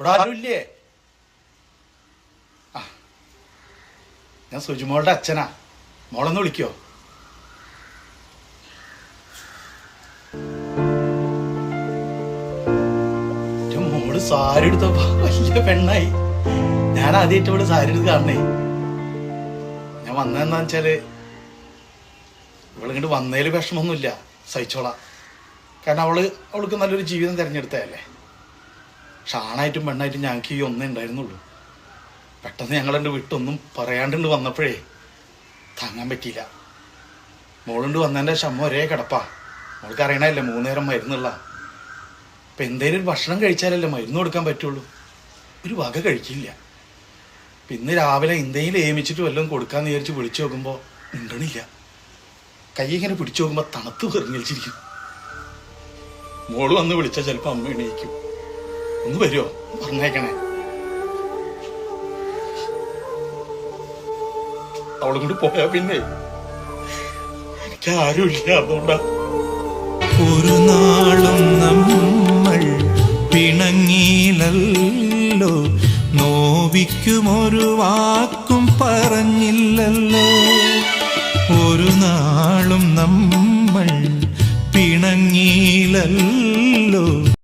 ഇവിടെ ഞാൻ സുജിമോളുടെ അച്ഛനാ. മോളൊന്ന് വിളിക്കോ. മോൾ സാരി എടുത്തപ്പോ വലിയ പെണ്ണായി. ഞാൻ ആദ്യമായിട്ട് ഇവിടെ സാരി എടുത്ത് കാണണേ. ഞാൻ വന്നതെന്താ വെച്ചാൽ ഇവളിങ്ങോട്ട് വന്നതിൽ വിഷമമൊന്നുമില്ല സഹിച്ചോളാം. കാരണം അവൾ അവൾക്ക് നല്ലൊരു ജീവിതം തിരഞ്ഞെടുത്തതല്ലേ? പക്ഷെ ആണായിട്ടും പെണ്ണായിട്ടും ഞങ്ങൾക്ക് ഈ ഒന്നേ ഉണ്ടായിരുന്നുള്ളൂ. പെട്ടെന്ന് ഞങ്ങളെന്റെ വിട്ടൊന്നും പറയാണ്ടുണ്ട് വന്നപ്പോഴേ താങ്ങാൻ പറ്റിയില്ല. മോളുണ്ട് വന്നതിന്റെ ശമ്മ ഒരേ കിടപ്പാ. മോൾക്ക് അറിയണല്ലേ മൂന്നേരം മരുന്നുള്ള. അപ്പം എന്തേലും ഭക്ഷണം കഴിച്ചാലല്ലേ മരുന്ന് കൊടുക്കാൻ പറ്റുള്ളൂ. ഒരു വക കഴിക്കില്ല. പിന്നെ രാവിലെ എന്തെങ്കിലും ഏമിച്ചിട്ട് വല്ലതും കൊടുക്കാൻ വിചാരിച്ച് വിളിച്ചു നോക്കുമ്പോൾ ഉണ്ടണില്ല കൈ ഇങ്ങനെ പിടിച്ചു നോക്കുമ്പോൾ തണുത്ത് വെറിഞ്ഞിരിക്കും മോൾ വന്ന് വിളിച്ചാൽ ചിലപ്പോൾ അമ്മ എണീക്കും. ഒന്ന് വരുമോ പറഞ്ഞേക്കണേ. അവളും കൂടി പോയാ പിന്നെ. എനിക്ക് ആരുമില്ല അതുകൊണ്ടാ. ഒരു നാളും നമ്മൾ പിണങ്ങിയില്ലല്ലോ. നോവിക്കുമൊരു വാക്കും പറഞ്ഞില്ലല്ലോ. ഒരു നാളും നമ്മൾ പിണങ്ങിയില്ലല്ലോ.